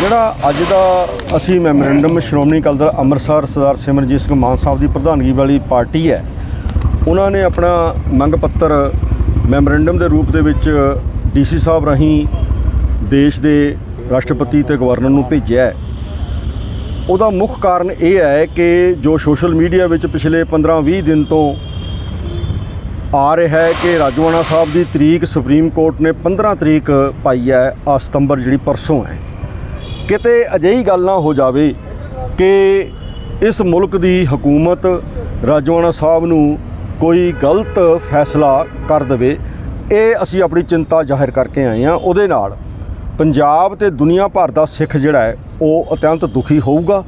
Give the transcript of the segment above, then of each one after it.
ਜਿਹੜਾ ਅੱਜ ਦਾ ਅਸੀਂ ਮੈਮੋਰੈਂਡਮ ਸ਼੍ਰੋਮਣੀ ਅਕਾਲੀ ਦਲ ਅੰਮ੍ਰਿਤਸਰ ਸਰਦਾਰ ਸਿਮਰਜੀਤ ਸਿੰਘ ਮਾਨ ਸਾਹਿਬ ਦੀ ਪ੍ਰਧਾਨਗੀ ਵਾਲੀ ਪਾਰਟੀ ਹੈ ਉਹਨਾਂ ਨੇ ਆਪਣਾ ਮੰਗ ਪੱਤਰ ਮੈਮੋਰੈਂਡਮ ਦੇ ਰੂਪ ਦੇ ਵਿੱਚ ਡੀਸੀ ਸਾਹਿਬ ਰਾਹੀਂ ਦੇਸ਼ ਦੇ ਰਾਸ਼ਟਰਪਤੀ ਤੇ ਗਵਰਨਰ ਨੂੰ ਭੇਜਿਆ ਹੈ। ਉਹਦਾ ਮੁੱਖ ਕਾਰਨ ਇਹ ਹੈ ਕਿ ਜੋ ਸੋਸ਼ਲ ਮੀਡੀਆ ਵਿੱਚ ਪਿਛਲੇ 15-20 ਦਿਨ ਤੋਂ ਆ ਰਿਹਾ ਹੈ ਕਿ ਰਾਜਵਾਨਾ ਸਾਹਿਬ ਦੀ ਤਰੀਕ ਸੁਪਰੀਮ ਕੋਰਟ ਨੇ 15 ਤਰੀਕ ਪਾਈ ਹੈ, ਆ ਸਤੰਬਰ ਜਿਹੜੀ ਪਰਸੋਂ ਹੈ। ਕਿਤੇ ਅਜਿਹੀ ਗੱਲ ਨਾ ਹੋ ਜਾਵੇ ਕਿ ਇਸ ਮੁਲਕ ਦੀ ਹਕੂਮਤ ਰਾਜਵਾਨਾ ਸਾਹਿਬ ਨੂੰ ਕੋਈ ਗਲਤ ਫੈਸਲਾ ਕਰ ਦੇਵੇ, ਇਹ ਅਸੀਂ ਆਪਣੀ ਚਿੰਤਾ ਜ਼ਾਹਿਰ ਕਰਕੇ ਆਏ ਹਾਂ। ਉਹਦੇ ਨਾਲ ਪੰਜਾਬ ਤੇ ਦੁਨੀਆ ਭਰ ਦਾ ਸਿੱਖ ਜਿਹੜਾ ਹੈ, ਉਹ ਅਤਿਅੰਤ ਦੁਖੀ ਹੋਊਗਾ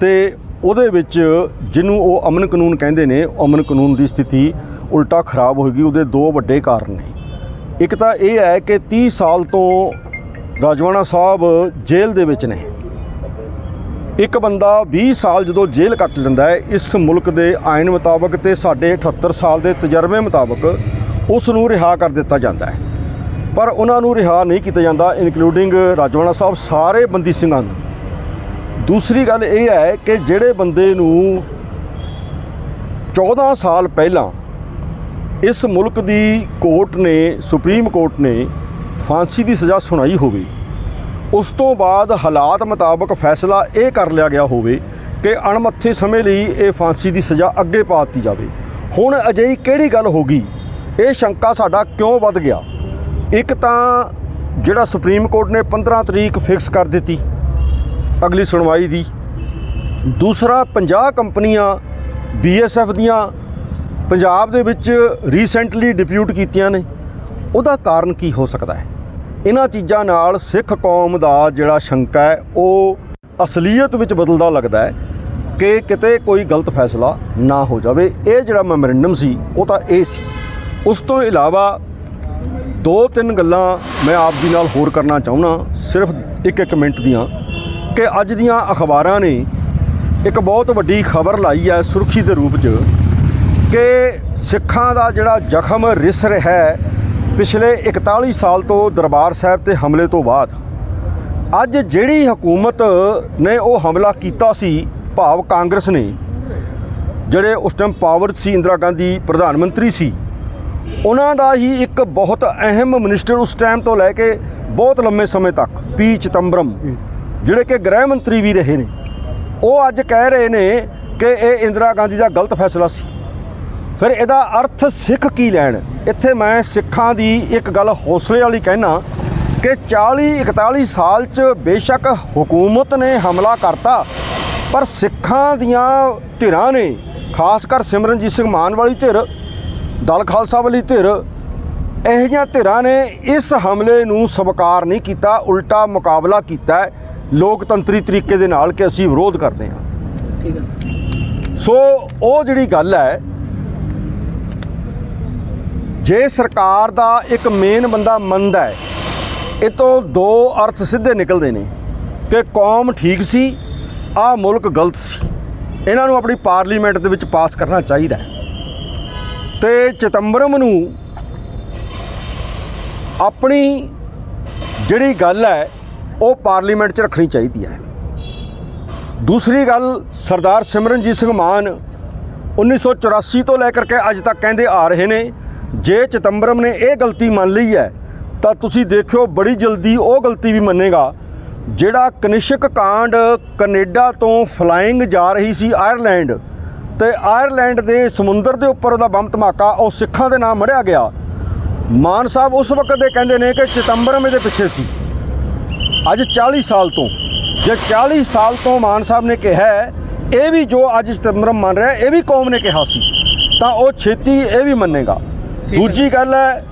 ਤੇ ਉਹਦੇ ਵਿੱਚ ਜਿਹਨੂੰ ਉਹ ਅਮਨ ਕਾਨੂੰਨ ਕਹਿੰਦੇ ਨੇ ਅਮਨ ਕਾਨੂੰਨ ਦੀ ਸਥਿਤੀ ਉਲਟਾ ਖਰਾਬ ਹੋਏਗੀ, ਉਹਦੇ ਦੋ ਵੱਡੇ ਕਾਰਨ ਨੇ। ਇੱਕ ਤਾਂ ਇਹ ਹੈ ਕਿ 30 ਸਾਲ ਤੋਂ ਰਾਜਵਾਨਾ ਸਾਹਿਬ ਜੇਲ੍ਹ ਦੇ ਵਿੱਚ ਨੇ। ਇੱਕ ਬੰਦਾ 20 ਸਾਲ ਜਦੋਂ ਜੇਲ੍ਹ ਕੱਟ ਲੈਂਦਾ ਹੈ, ਇਸ ਮੁਲਕ ਦੇ ਆਇਨ ਮੁਤਾਬਕ ਤੇ ਸਾਡੇ 78 ਸਾਲ ਦੇ ਤਜਰਬੇ ਮੁਤਾਬਕ ਉਸ ਨੂੰ ਰਿਹਾ ਕਰ ਦਿੱਤਾ ਜਾਂਦਾ ਹੈ। ਪਰ ਉਹਨਾਂ ਨੂੰ ਰਿਹਾ ਨਹੀਂ ਕੀਤਾ ਜਾਂਦਾ ਇਨਕਲੂਡਿੰਗ ਰਾਜਵਾਨਾ ਸਾਹਿਬ ਸਾਰੇ ਬੰਦੀ ਸਿੰਘਾਂ ਨੂੰ। ਦੂਸਰੀ ਗੱਲ ਇਹ ਹੈ ਕਿ ਜਿਹੜੇ ਬੰਦੇ ਨੂੰ 14 ਸਾਲ ਪਹਿਲਾਂ ਇਸ ਮੁਲਕ ਦੀ ਕੋਰਟ ਨੇ, ਸੁਪਰੀਮ ਕੋਰਟ ਨੇ ਫਾਂਸੀ ਦੀ ਸਜ਼ਾ ਸੁਣਾਈ ਹੋਵੇ। ਉਸ ਤੋਂ ਬਾਅਦ ਹਾਲਾਤ ਮੁਤਾਬਕ ਫੈਸਲਾ ਇਹ ਕਰ ਲਿਆ ਗਿਆ ਹੋਵੇ ਕਿ ਅਣਮੱਥੇ ਸਮੇਂ ਲਈ ਇਹ ਫਾਂਸੀ ਦੀ ਸਜ਼ਾ ਅੱਗੇ ਪਾ ਦਿੱਤੀ ਜਾਵੇ। ਹੁਣ ਅਜਿਹੀ ਕਿਹੜੀ ਗੱਲ ਹੋ ਗਈ? ਇਹ ਸ਼ੰਕਾ ਸਾਡਾ ਕਿਉਂ ਵੱਧ ਗਿਆ? ਇੱਕ ਤਾਂ ਜਿਹੜਾ ਸੁਪਰੀਮ ਕੋਰਟ ਨੇ 15 ਤਰੀਕ ਫਿਕਸ ਕਰ ਦਿੱਤੀ, ਅਗਲੀ ਸੁਣਵਾਈ ਦੀ। ਦੂਸਰਾ 50 ਕੰਪਨੀਆਂ ਬੀਐਸਐਫ ਦੀਆਂ ਪੰਜਾਬ ਦੇ ਵਿੱਚ ਰੀਸੈਂਟਲੀ ਡਿਪਿਊਟ ਕੀਤੀਆਂ ਨੇ। ਉਹਦਾ ਕਾਰਨ ਕੀ ਹੋ ਸਕਦਾ ਹੈ? ਇਹਨਾਂ ਚੀਜ਼ਾਂ ਨਾਲ ਸਿੱਖ ਕੌਮ ਦਾ ਜਿਹੜਾ ਸ਼ੰਕਾ ਹੈ, ਉਹ ਅਸਲੀਅਤ ਵਿੱਚ ਬਦਲਦਾ ਲੱਗਦਾ ਹੈ ਕਿ ਕਿਤੇ ਕੋਈ ਗਲਤ ਫੈਸਲਾ ਨਾ ਹੋ ਜਾਵੇ। ਇਹ ਜਿਹੜਾ ਮੈਮੋਰੈਂਡਮ ਸੀ, ਉਹ ਤਾਂ ਇਹ ਸੀ। ਉਸ ਤੋਂ ਇਲਾਵਾ ਦੋ ਤਿੰਨ ਗੱਲਾਂ ਮੈਂ ਆਪ ਜੀ ਨਾਲ ਹੋਰ ਕਰਨਾ ਚਾਹੁੰਦਾ, ਸਿਰਫ ਇੱਕ ਇੱਕ ਮਿੰਟ ਦੀਆਂ, ਕਿ ਅੱਜ ਦੀਆਂ ਅਖਬਾਰਾਂ ਨੇ ਇੱਕ ਬਹੁਤ ਵੱਡੀ ਖਬਰ ਲਾਈ ਹੈ ਸੁਰਖੀ ਦੇ ਰੂਪ 'ਚ। ਕਿ ਸਿੱਖਾਂ ਦਾ ਜਿਹੜਾ ਜ਼ਖਮ ਰਿਸ ਰਿਹਾ ਹੈ, ਪਿਛਲੇ 41 ਸਾਲ ਤੋਂ ਦਰਬਾਰ ਸਾਹਿਬ ਤੇ ਹਮਲੇ ਤੋਂ ਬਾਅਦ, ਅੱਜ ਜਿਹੜੀ ਹਕੂਮਤ ਨੇ ਉਹ ਹਮਲਾ ਕੀਤਾ ਸੀ, ਭਾਵ ਕਾਂਗਰਸ ਨੇ, ਜਿਹੜੇ ਉਸ ਟਾਈਮ ਪਾਵਰ ਸੀ, ਇੰਦਰਾ ਗਾਂਧੀ ਪ੍ਰਧਾਨ ਮੰਤਰੀ ਸੀ, ਉਹਨਾਂ ਦਾ ਹੀ ਇੱਕ ਬਹੁਤ ਅਹਿਮ ਮਿਨਿਸਟਰ ਉਸ ਟਾਈਮ ਤੋਂ ਲੈ ਕੇ ਬਹੁਤ ਲੰਮੇ ਸਮੇਂ ਤੱਕ, ਪੀ ਚਿਦੰਬਰਮ, ਜਿਹੜੇ ਕਿ ਗ੍ਰਹਿ ਮੰਤਰੀ ਵੀ ਰਹੇ ਨੇ, ਉਹ ਅੱਜ ਕਹਿ ਰਹੇ ਨੇ ਕਿ ਇਹ ਇੰਦਰਾ ਗਾਂਧੀ ਦਾ ਗਲਤ ਫੈਸਲਾ ਸੀ। ਫਿਰ ਇਹਦਾ ਅਰਥ ਸਿੱਖ ਕੀ ਲੈਣ? ਇੱਥੇ ਮੈਂ ਸਿੱਖਾਂ ਦੀ ਇੱਕ ਗੱਲ ਹੌਸਲੇ ਵਾਲੀ ਕਹਿਣਾ ਕਿ 40 41 ਸਾਲ ਚ ਬੇਸ਼ੱਕ ਹਕੂਮਤ ਨੇ ਹਮਲਾ ਕਰਤਾ ਪਰ ਸਿੱਖਾਂ ਦੀਆਂ ਧਿਰਾਂ ਨੇ ਖਾਸ ਕਰ ਸਿਮਰਨਜੀਤ ਸਿੰਘ ਮਾਨ ਵਾਲੀ ਧਿਰ ਦਲ ਖਾਲਸਾ ਵਾਲੀ ਧਿਰ ਇਹੋ ਜਿਹੀਆਂ ਧਿਰਾਂ ਨੇ ਇਸ ਹਮਲੇ ਨੂੰ ਸਵੀਕਾਰ ਨਹੀਂ ਕੀਤਾ ਉਲਟਾ ਮੁਕਾਬਲਾ ਕੀਤਾ। ਲੋਕਤੰਤਰੀ ਤਰੀਕੇ ਦੇ ਨਾਲ ਕਿ ਅਸੀਂ ਵਿਰੋਧ ਕਰਦੇ ਹਾਂ। ਠੀਕ ਹੈ ਸੋ ਉਹ ਜਿਹੜੀ ਗੱਲ ਹੈ ਜੇ ਸਰਕਾਰ ਦਾ ਇੱਕ ਮੇਨ ਬੰਦਾ ਮੰਨਦਾ ਹੈ ਇਹ ਤੋਂ ਦੋ ਅਰਥ ਸਿੱਧੇ ਨਿਕਲਦੇ ਨੇ ਕਿ ਕੌਮ ਠੀਕ ਸੀ ਆ ਮੁਲਕ ਗਲਤ ਸੀ। ਇਹਨਾਂ ਨੂੰ ਆਪਣੀ ਪਾਰਲੀਮੈਂਟ ਦੇ ਵਿੱਚ ਪਾਸ ਕਰਨਾ ਚਾਹੀਦਾ ਹੈ। ਤੇ ਚਿਤੰਬਰਮ ਨੂੰ ਆਪਣੀ ਜਿਹੜੀ ਗੱਲ ਹੈ, ਉਹ ਪਾਰਲੀਮੈਂਟ 'ਚ ਰੱਖਣੀ ਚਾਹੀਦੀ ਹੈ। ਦੂਸਰੀ ਗੱਲ, ਸਰਦਾਰ ਸਿਮਰਨਜੀਤ ਸਿੰਘ ਮਾਨ 1984 ਤੋਂ ਲੈ ਕਰਕੇ ਅੱਜ ਤੱਕ ਕਹਿੰਦੇ ਆ ਰਹੇ ਨੇ ਜੇ ਚਿਦੰਬਰਮ ਨੇ ਇਹ ਗਲਤੀ ਮੰਨ ਲਈ ਹੈ, ਤਾਂ ਤੁਸੀਂ ਦੇਖਿਓ ਬੜੀ ਜਲਦੀ ਉਹ ਗਲਤੀ ਵੀ ਮੰਨੇਗਾ, ਜਿਹੜਾ ਕਨਿਸ਼ਕ ਕਾਂਡ ਕੈਨੇਡਾ ਤੋਂ ਫਲਾਈਂਗ ਜਾ ਰਹੀ ਸੀ ਆਇਰਲੈਂਡ ਤੇ ਆਇਰਲੈਂਡ ਦੇ ਸਮੁੰਦਰ ਦੇ ਉੱਪਰ ਉਹਦਾ ਬੰਬ ਧਮਾਕਾ, ਉਹ ਸਿੱਖਾਂ ਦੇ ਨਾਮ ਮੜਿਆ ਗਿਆ। ਮਾਨ ਸਾਹਿਬ ਉਸ ਵਕਤ ਦੇ ਕਹਿੰਦੇ ਨੇ ਕਿ ਚਿਦੰਬਰਮ ਇਹਦੇ ਪਿੱਛੇ ਸੀ। ਅੱਜ 40 ਸਾਲ ਤੋਂ, ਜੇ 40 ਸਾਲ ਤੋਂ ਮਾਨ ਸਾਹਿਬ ਨੇ ਕਿਹਾ ਇਹ ਵੀ ਜੋ ਅੱਜ ਚਿਦੰਬਰਮ ਮੰਨ ਰਿਹਾ, ਇਹ ਵੀ ਕੌਮ ਨੇ ਕਿਹਾ ਸੀ, ਤਾਂ ਉਹ ਛੇਤੀ ਇਹ ਵੀ ਮੰਨੇਗਾ। ਦੂਜੀ ਗੱਲ ਹੈ,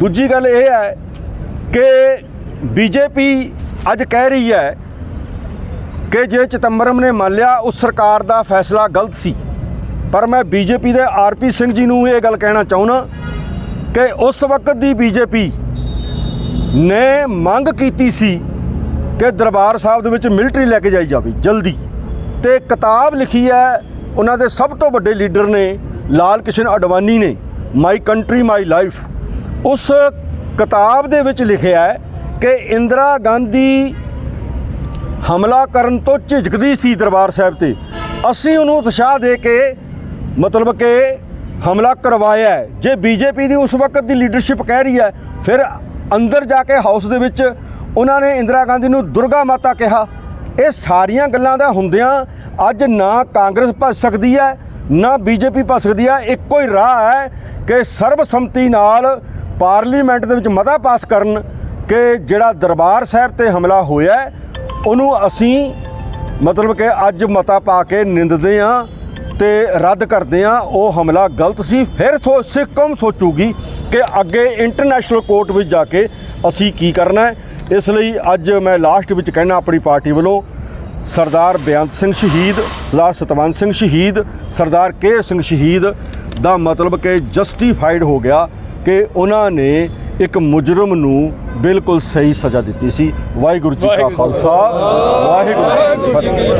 ਦੂਜੀ ਗੱਲ ਇਹ ਹੈ ਕਿ ਬੀਜੇਪੀ ਅੱਜ ਕਹਿ ਰਹੀ ਹੈ ਕਿ ਜੇ ਚਿਦੰਬਰਮ ਨੇ ਮੰਨ ਲਿਆ, ਉਸ ਸਰਕਾਰ ਦਾ ਫੈਸਲਾ ਗਲਤ ਸੀ। ਪਰ ਮੈਂ ਬੀਜੇਪੀ ਦੇ ਆਰਪੀ ਸਿੰਘ ਜੀ ਨੂੰ ਇਹ ਗੱਲ ਕਹਿਣਾ ਚਾਹੁੰਦਾ ਕਿ ਉਸ ਵਕਤ ਦੀ ਬੀਜੇਪੀ ਨੇ ਮੰਗ ਕੀਤੀ ਸੀ ਕਿ ਦਰਬਾਰ ਸਾਹਿਬ ਦੇ ਵਿੱਚ ਮਿਲਟਰੀ ਲੈ ਕੇ ਜਾਈ ਜਾਵੇ, ਜਲਦੀ। ਤੇ ਕਿਤਾਬ ਲਿਖੀ ਹੈ, ਉਹਨਾਂ ਦੇ ਸਭ ਤੋਂ ਵੱਡੇ ਲੀਡਰ ਨੇ, ਲਾਲ ਕਿਸ਼ਨ ਅਡਵਾਨੀ ਨੇ। ਮਾਈ ਕੰਟਰੀ ਮਾਈ ਲਾਈਫ ਉਸ ਕਿਤਾਬ ਦੇ ਵਿੱਚ ਲਿਖਿਆ ਹੈ ਕਿ ਇੰਦਰਾ ਗਾਂਧੀ ਹਮਲਾ ਕਰਨ ਤੋਂ ਝਿਜਕਦੀ ਸੀ ਦਰਬਾਰ ਸਾਹਿਬ ਤੇ ਅਸੀਂ ਉਹਨੂੰ ਉਤਸ਼ਾਹ ਦੇ ਕੇ ਮਤਲਬ ਕਿ ਹਮਲਾ ਕਰਵਾਇਆ ਹੈ। ਜੇ ਬੀਜੇਪੀ ਦੀ ਉਸ ਵਕਤ ਦੀ ਲੀਡਰਸ਼ਿਪ ਕਹਿ ਰਹੀ ਹੈ, ਫਿਰ ਅੰਦਰ ਜਾ ਕੇ ਹਾਊਸ ਦੇ ਵਿੱਚ ਉਹਨਾਂ ਨੇ ਇੰਦਰਾ ਗਾਂਧੀ ਨੂੰ ਦੁਰਗਾ ਮਾਤਾ ਕਿਹਾ ਇਹ ਸਾਰੀਆਂ ਗੱਲਾਂ ਦਾ ਹੁੰਦਿਆਂ ਅੱਜ ਨਾ ਕਾਂਗਰਸ ਭੱਜ ਸਕਦੀ ਹੈ ਨਾ ਬੀਜੇਪੀ ਭੱਜ ਸਕਦੀ ਹੈ ਇੱਕੋ ਹੀ ਰਾਹ ਹੈ ਕਿ ਸਰਬਸੰਮਤੀ ਨਾਲ ਪਾਰਲੀਮੈਂਟ ਦੇ ਵਿੱਚ ਮਤਾ ਪਾਸ ਕਰਨ ਕਿ ਜਿਹੜਾ ਦਰਬਾਰ ਸਾਹਿਬ ਤੇ ਹਮਲਾ ਹੋਇਆ ਉਹਨੂੰ ਅਸੀਂ ਮਤਲਬ ਕਿ ਅੱਜ ਮਤਾ ਪਾ ਕੇ ਨਿੰਦਦੇ ਆ ਤੇ ਰੱਦ ਕਰਦੇ ਆ ਉਹ ਹਮਲਾ ਗਲਤ ਸੀ। ਫਿਰ ਸੋ ਸਿੱਖ ਕੌਮ ਸੋਚੂਗੀ ਕਿ ਅੱਗੇ ਇੰਟਰਨੈਸ਼ਨਲ ਕੋਰਟ ਵਿੱਚ ਜਾ ਕੇ ਅਸੀਂ ਕੀ ਕਰਨਾ ਹੈ। ਇਸ ਲਈ ਅੱਜ ਮੈਂ ਲਾਸਟ ਵਿੱਚ ਕਹਿਣਾ ਆਪਣੀ ਪਾਰਟੀ ਵੱਲੋਂ ਸਰਦਾਰ ਬੇਅੰਤ ਸਿੰਘ ਸ਼ਹੀਦ ਸਰਦਾਰ ਸਤਵੰਤ ਸਿੰਘ ਸ਼ਹੀਦ ਸਰਦਾਰ ਕੇ ਸਿੰਘ ਸ਼ਹੀਦ ਦਾ ਮਤਲਬ ਕਿ ਜਸਟੀਫਾਈਡ ਹੋ ਗਿਆ ਕਿ ਉਹਨਾਂ ਨੇ ਇੱਕ ਮੁਜਰਮ ਨੂੰ ਬਿਲਕੁਲ ਸਹੀ ਸਜ਼ਾ ਦਿੱਤੀ ਸੀ। ਵਾਹਿਗੁਰੂ ਜੀ ਕਾ ਖਾਲਸਾ। ਵਾਹਿਗੁਰੂ ਜੀ ਕੀ ਫਤਿਹ।